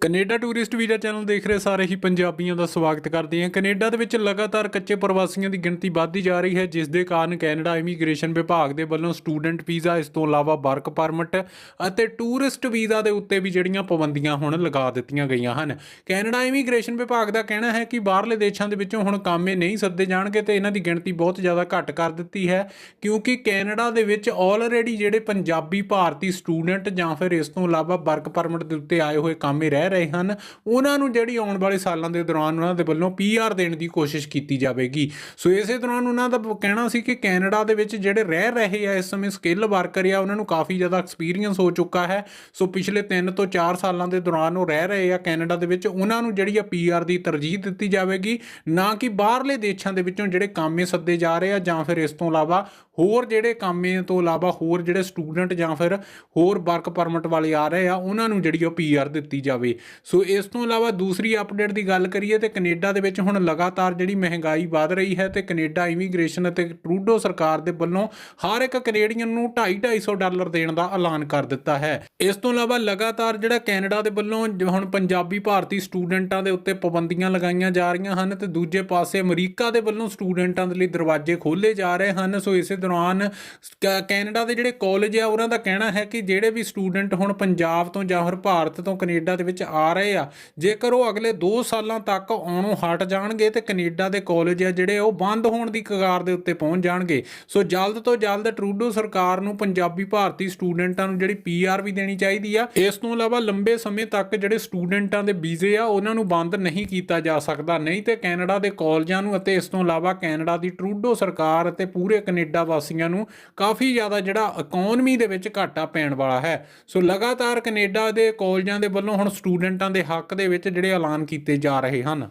Canada tourist visa channel ਦੇਖ ਰਹੇ ਸਾਰੇ ਹੀ ਪੰਜਾਬੀਆਂ ਦਾ ਸਵਾਗਤ ਕਰਦੇ ਹਾਂ। ਕੈਨੇਡਾ ਦੇ ਵਿੱਚ ਲਗਾਤਾਰ ਕੱਚੇ ਪ੍ਰਵਾਸੀਆਂ ਦੀ ਗਿਣਤੀ ਵੱਧਦੀ ਜਾ ਰਹੀ ਹੈ, ਜਿਸ ਦੇ ਕਾਰਨ ਕੈਨੇਡਾ ਇਮੀਗ੍ਰੇਸ਼ਨ ਵਿਭਾਗ ਦੇ ਵੱਲੋਂ ਸਟੂਡੈਂਟ ਵੀਜ਼ਾ ਇਸ ਤੋਂ ਇਲਾਵਾ ਵਰਕ ਪਰਮਿਟ ਅਤੇ ਟੂਰਿਸਟ ਵੀਜ਼ਾ ਦੇ ਉੱਤੇ ਵੀ ਜਿਹੜੀਆਂ ਪਾਬੰਦੀਆਂ ਹੁਣ ਲਗਾ ਦਿੱਤੀਆਂ ਗਈਆਂ ਹਨ। ਕੈਨੇਡਾ ਇਮੀਗ੍ਰੇਸ਼ਨ ਵਿਭਾਗ ਦਾ ਕਹਿਣਾ ਹੈ ਕਿ ਬਾਹਰਲੇ ਦੇਸ਼ਾਂ ਦੇ ਵਿੱਚੋਂ ਹੁਣ ਕਾਮੇ ਨਹੀਂ ਸੱਦੇ ਜਾਣਗੇ ਤੇ ਇਹਨਾਂ ਦੀ ਗਿਣਤੀ ਬਹੁਤ ਜ਼ਿਆਦਾ ਘੱਟ ਕਰ ਦਿੱਤੀ ਹੈ, ਕਿਉਂਕਿ ਕੈਨੇਡਾ ਦੇ ਵਿੱਚ ਆਲਰੇਡੀ ਜਿਹੜੇ ਪੰਜਾਬੀ ਭਾਰਤੀ ਸਟੂਡੈਂਟ ਜਾਂ ਫਿਰ ਇਸ ਤੋਂ ਇਲਾਵਾ ਵਰਕ ਪਰਮਿਟ ਦੇ ਉੱਤੇ ਆਏ ਹੋਏ ਕਾਮੇ ਰਹਿ ਰਹੇ ਹਨ। ਉਹਨਾਂ ਨੂੰ ਜਿਹੜੀ ਆਉਣ ਵਾਲੇ ਸਾਲਾਂ ਦੇ ਦੌਰਾਨ ਉਹਨਾਂ ਦੇ ਵੱਲੋਂ ਪੀਆਰ ਦੇਣ ਦੀ ਕੋਸ਼ਿਸ਼ ਕੀਤੀ ਜਾਵੇਗੀ। ਸੋ ਇਸੇ ਦੌਰਾਨ ਉਹਨਾਂ ਦਾ ਕਹਿਣਾ ਸੀ ਕਿ ਕੈਨੇਡਾ ਦੇ ਵਿੱਚ ਜਿਹੜੇ ਰਹਿ ਰਹੇ ਆ, ਇਸ ਸਮੇਂ ਸਕਿੱਲ ਵਰਕਰ ਆ, ਉਹਨਾਂ ਨੂੰ ਕਾਫੀ ਜ਼ਿਆਦਾ ਐਕਸਪੀਰੀਅੰਸ ਹੋ ਚੁੱਕਾ ਹੈ। ਸੋ ਪਿਛਲੇ 3 ਤੋਂ 4 ਸਾਲਾਂ ਦੇ ਦੌਰਾਨ ਉਹ ਰਹਿ ਰਹੇ ਆ ਕੈਨੇਡਾ ਦੇ ਵਿੱਚ। ਉਹਨਾਂ ਨੂੰ ਜਿਹੜੀ ਆ ਪੀਆਰ ਦੀ ਤਰਜੀਹ ਦਿੱਤੀ ਜਾਵੇਗੀ। ਨਾ ਕਿ ਬਾਹਰਲੇ ਦੇਸ਼ਾਂ ਦੇ ਵਿੱਚੋਂ ਜਿਹੜੇ ਕਾਮੇ ਸੱਦੇ ਜਾ ਰਹੇ ਆ ਜਾਂ ਫਿਰ ਇਸ ਤੋਂ ਇਲਾਵਾ ਹੋਰ ਜਿਹੜੇ ਕਾਮੇ ਤੋਂ ਇਲਾਵਾ ਹੋਰ ਜਿਹੜੇ ਸਟੂਡੈਂਟ ਜਾਂ ਫਿਰ ਹੋਰ ਵਰਕ ਪਰਮਿਟ ਵਾਲੇ ਆ ਰਹੇ ਆ, ਉਹਨਾਂ ਨੂੰ ਜਿਹੜੀ ਉਹ ਪੀਆਰ ਦਿੱਤੀ ਜਾਵੇ। ਸੋ ਇਸ ਤੋਂ ਇਲਾਵਾ ਦੂਸਰੀ ਅਪਡੇਟ ਦੀ ਗੱਲ ਕਰੀਏ ਤੇ ਕੈਨੇਡਾ ਦੇ ਵਿੱਚ ਹੁਣ ਲਗਾਤਾਰ ਜਿਹੜੀ ਮਹਿੰਗਾਈ ਵਧ ਰਹੀ ਹੈ ਤੇ ਕੈਨੇਡਾ ਇਮੀਗ੍ਰੇਸ਼ਨ ਅਤੇ ਟਰੂਡੋ ਸਰਕਾਰ ਦੇ ਵੱਲੋਂ ਹਰ ਇੱਕ ਕੈਨੇਡੀਅਨ ਨੂੰ 2.5 ਡਾਲਰ ਦੇਣ ਦਾ ਐਲਾਨ ਕਰ ਦਿੱਤਾ ਹੈ। ਇਸ ਤੋਂ ਇਲਾਵਾ ਲਗਾਤਾਰ ਜਿਹੜਾ ਕੈਨੇਡਾ ਦੇ ਵੱਲੋਂ ਹੁਣ ਪੰਜਾਬੀ ਭਾਰਤੀ ਸਟੂਡੈਂਟਾਂ ਦੇ ਉੱਤੇ ਪਾਬੰਦੀਆਂ ਲਗਾਈਆਂ ਜਾ ਰਹੀਆਂ ਹਨ ਤੇ ਦੂਜੇ ਪਾਸੇ ਅਮਰੀਕਾ ਦੇ ਵੱਲੋਂ ਸਟੂਡੈਂਟਾਂ ਦੇ ਲਈ ਦਰਵਾਜ਼ੇ ਖੋਲੇ ਜਾ ਰਹੇ ਹਨ। ਸੋ ਇਸੇ ਦੌਰਾਨ ਕੈਨੇਡਾ ਦੇ ਜਿਹੜੇ ਕਾਲਜ ਆ, ਉਹਨਾਂ ਦਾ ਕਹਿਣਾ ਹੈ ਕਿ ਜਿਹੜੇ ਵੀ ਸਟੂਡੈਂਟ ਹੁਣ ਪੰਜਾਬ ਤੋਂ ਜਾਂ ਫਿਰ ਭਾਰਤ ਤੋਂ ਕੈਨੇਡਾ ਦੇ ਵਿੱਚ ਆ ਰਹੇ ਆ, ਜੇਕਰ ਉਹ ਅਗਲੇ 2 ਸਾਲਾਂ ਤੱਕ ਆਉਣੋਂ ਹਟ ਜਾਣਗੇ ਤੇ ਕੈਨੇਡਾ ਦੇ ਕਾਲਜ ਆ ਜਿਹੜੇ, ਉਹ ਬੰਦ ਹੋਣ ਦੀ ਕਗਾਰ ਦੇ ਉੱਤੇ ਪਹੁੰਚ ਜਾਣਗੇ। ਸੋ ਜਲਦ ਤੋਂ ਜਲਦ ਟਰੂਡੋ ਸਰਕਾਰ ਨੂੰ ਪੰਜਾਬੀ ਭਾਰਤੀ ਸਟੂਡੈਂਟਾਂ ਨੂੰ ਜਿਹੜੀ ਪੀਆਰ ਵੀ ਦੇਣੀ ਚਾਹੀਦੀ ਆ, ਇਸ ਤੋਂ ਇਲਾਵਾ ਲੰਬੇ ਸਮੇਂ ਤੱਕ ਜਿਹੜੇ ਸਟੂਡੈਂਟਾਂ ਦੇ ਵੀਜ਼ੇ ਆ, ਉਹਨਾਂ ਨੂੰ ਬੰਦ ਨਹੀਂ ਕੀਤਾ ਜਾ ਸਕਦਾ, ਨਹੀਂ ਤੇ ਕੈਨੇਡਾ ਦੇ ਕਾਲਜਾਂ ਨੂੰ ਅਤੇ ਇਸ ਤੋਂ ਇਲਾਵਾ ਕੈਨੇਡਾ ਦੀ ਟਰੂਡੋ ਸਰਕਾਰ ਅਤੇ ਪੂਰੇ ਕੈਨੇਡਾ ਵਾਸੀਆਂ ਨੂੰ ਕਾਫੀ ਜ਼ਿਆਦਾ ਜਿਹੜਾ ਇਕਨੋਮੀ ਦੇ ਵਿੱਚ ਘਾਟਾ ਪੈਣ ਵਾਲਾ ਹੈ। ਸੋ ਲਗਾਤਾਰ ਕੈਨੇਡਾ ਦੇ ਕਾਲਜਾਂ ਦੇ ਵੱਲੋਂ ਹੁਣ ਸਟੂਡੈਂਟਾਂ ਦੇ ਹੱਕ ਦੇ ਵਿੱਚ ਜਿਹੜੇ ਐਲਾਨ ਕੀਤੇ ਜਾ ਰਹੇ ਹਨ।